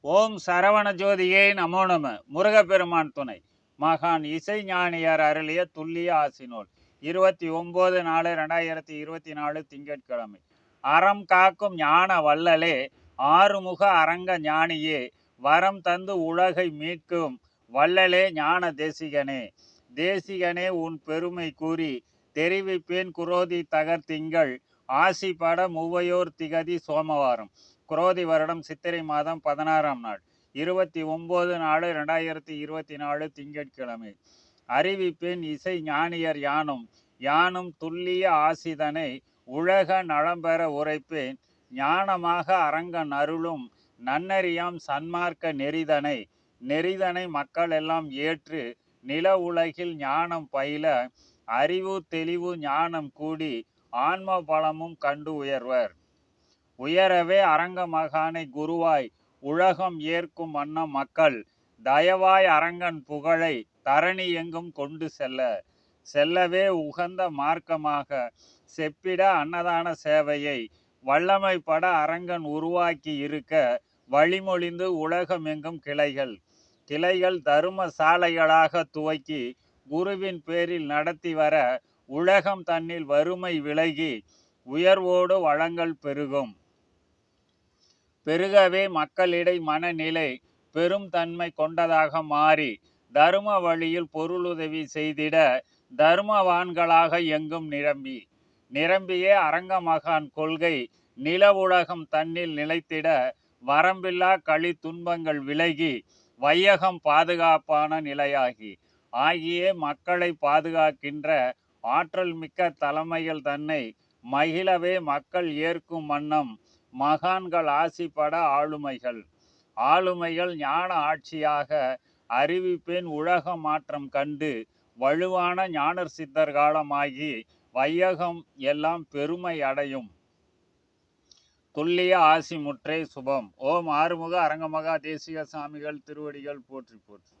ஓம் சரவண ஜோதியே நமோ நம. முருகப்பெருமான் துணை. மகான் இசை ஞானியார் அருளிய துல்லிய ஆசினோல் இருபத்தி ஒன்பது நாலு ரெண்டாயிரத்தி இருபத்தி நாலு திங்கட்கிழமை. அறம் காக்கும் ஞான வள்ளலே ஆறுமுக அரங்க ஞானியே வரம் தந்து உலகை மீட்கும் வள்ளலே ஞான தேசிகனே. தேசிகனே உன் பெருமை கூறி தெரிவிப்பேன் குரோதி தகர் ஆசி பட மூவையோர் திகதி சோமவாரம். குரோதி வருடம் சித்திரை மாதம் பதினாறாம் நாள். இருபத்தி ஒம்பது நாலு ரெண்டாயிரத்தி இருபத்தி நாலு திங்கட்கிழமை. அறிவிப்பின் இசை ஞானியர் யானும் யானும் துல்லிய ஆசிதனை உலக நலம்பெற உரைப்பேன். ஞானமாக அரங்கன் அருளும் நன்னறியாம் சன்மார்க்க நெறிதனை நெறிதனை மக்கள் எல்லாம் ஏற்று நில உலகில் ஞானம் பயில அறிவு தெளிவு ஞானம் கூடி ஆன்ம பலமும் கண்டு உயர்வர். உயரவே அரங்க மகானை குருவாய் உலகம் ஏற்கும் வண்ணம் மக்கள் தயவாய் அரங்கன் புகழை தரணி எங்கும் கொண்டு செல்ல. செல்லவே உகந்த மார்க்கமாக செப்பிட அன்னதான சேவையை வல்லமைப்பட அரங்கன் உருவாக்கி இருக்க வழிமொழிந்து உலகமெங்கும் கிளைகள். கிளைகள் தரும சாலைகளாக துவக்கி குருவின் பேரில் நடத்தி வர உலகம் தன்னில் வறுமை விலகி உயர்வோடு வளங்கள் பெருகும். பெருகவே மக்களிடை மனநிலை பெரும் தன்மை கொண்டதாக மாறி தரும வழியில் பொருளுதவி செய்திட தர்மவான்களாக எங்கும் நிரம்பி. நிரம்பிய அரங்கமகான் கொள்கை நில உலகம் தன்னில் நிலைத்திட வரம்பில்லா களி துன்பங்கள் விலகி வையகம் பாதுகாப்பான நிலையாகி. ஆகிய மக்களை பாதுகாக்கின்ற ஆற்றல் மிக்க தலைமைகள் தன்னை மகிழவே மக்கள் ஏற்கும் வண்ணம் மகான்கள் ஆசிப்பட ஆளுமைகள். ஆளுமைகள் ஞான ஆட்சியாக அறிவிப்பேன் உலக மாற்றம் கண்டு வலுவான ஞானர் சித்தர் காலமாகி வையகம் எல்லாம் பெருமை அடையும். துல்லிய ஆசி முற்றே சுபம். ஓம் ஆறுமுக அரங்கமகா தேசிக சாமிகள் திருவடிகள் போற்றி போற்றி.